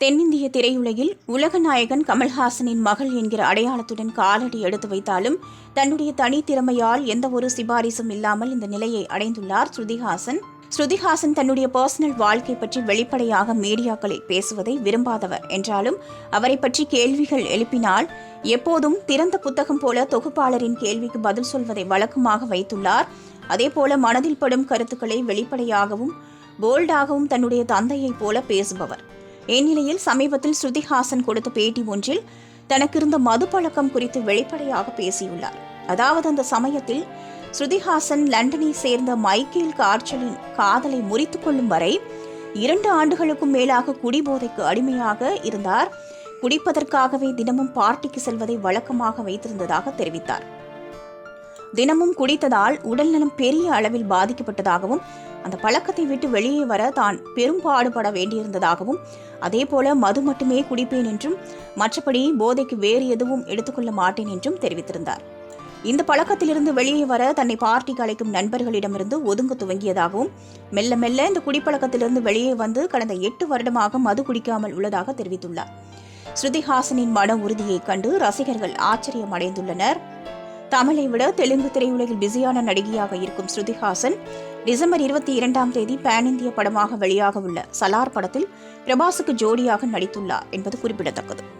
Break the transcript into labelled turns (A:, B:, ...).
A: தென்னிந்திய திரையுலகில் உலக நாயகன் கமல்ஹாசனின் மகள் என்கிற அடையாளத்துடன் காலடி எடுத்து வைத்தாலும் தன்னுடைய தனித்திறமையால் எந்த ஒரு சிபாரிசும் இல்லாமல் இந்த நிலையை அடைந்துள்ளார் ஸ்ருதிஹாசன். ஸ்ருதிஹாசன் தன்னுடைய பர்சனல் வாழ்க்கை பற்றி வெளிப்படையாக மீடியாக்களில் பேசுவதை விரும்பாதவர் என்றாலும் அவரை பற்றி கேள்விகள் எழுப்பினால் எப்போதும் திறந்த புத்தகம் போல தொகுப்பாளரின் கேள்விக்கு பதில் சொல்வதை வழக்கமாக வைத்துள்ளார். அதேபோல மனதில் படும் கருத்துக்களை வெளிப்படையாகவும் போல்டாகவும் தன்னுடைய தந்தையைப் போல பேசுபவர். இந்நிலையில் சமீபத்தில் ஸ்ருதிஹாசன் கொடுத்த பேட்டி ஒன்றில் தனக்கு இருந்த மது பழக்கம் குறித்து வெளிப்படையாக பேசியுள்ளார். அதாவது அந்த சமயத்தில் ஸ்ருதிஹாசன் லண்டனை சேர்ந்த மைக்கேல் கார்ச்சலின் காதலை முறித்துக் கொள்ளும் வரை இரண்டு ஆண்டுகளுக்கும் மேலாக குடிபோதைக்கு அடிமையாக இருந்தார். குடிப்பதற்காகவே தினமும் பார்ட்டிக்கு செல்வதை வழக்கமாக வைத்திருந்ததாக தெரிவித்தார். தினமும் குடித்ததால் உடல்நலம் பெரிய அளவில் பாதிக்கப்பட்டதாகவும் அந்த பழக்கத்தை விட்டு வெளியே வர தான் பெரும் பாடுபட வேண்டியிருந்ததாகவும் அதேபோல மது மட்டுமே குடிப்பேன் என்றும் மற்றபடி போதைக்கு வேறு எதுவும் எடுத்துக்கொள்ள மாட்டேன் என்றும் தெரிவித்திருந்தார். இந்த பழக்கத்திலிருந்து வெளியே வர தன்னை பார்ட்டிக்கு அழைக்கும் நண்பர்களிடமிருந்து ஒதுங்க துவங்கியதாகவும் மெல்ல மெல்ல இந்த குடிப்பழக்கத்திலிருந்து வெளியே வந்து கடந்த எட்டு வருடமாக மது குடிக்காமல் உள்ளதாக தெரிவித்துள்ளார். ஸ்ருதிஹாசனின் மன உறுதியைக் கண்டு ரசிகர்கள் ஆச்சரியம் அடைந்துள்ளனர் தமிழை விட தெலுங்கு திரையுலகில் பிஸியான நடிகையாக இருக்கும் ஸ்ருதிஹாசன் டிசம்பர் இருபத்தி இரண்டாம் தேதி பேன் இந்திய படமாக வெளியாக உள்ள சலார் படத்தில் பிரபாஸுக்கு ஜோடியாக நடித்துள்ளார் என்பது குறிப்பிடத்தக்கது.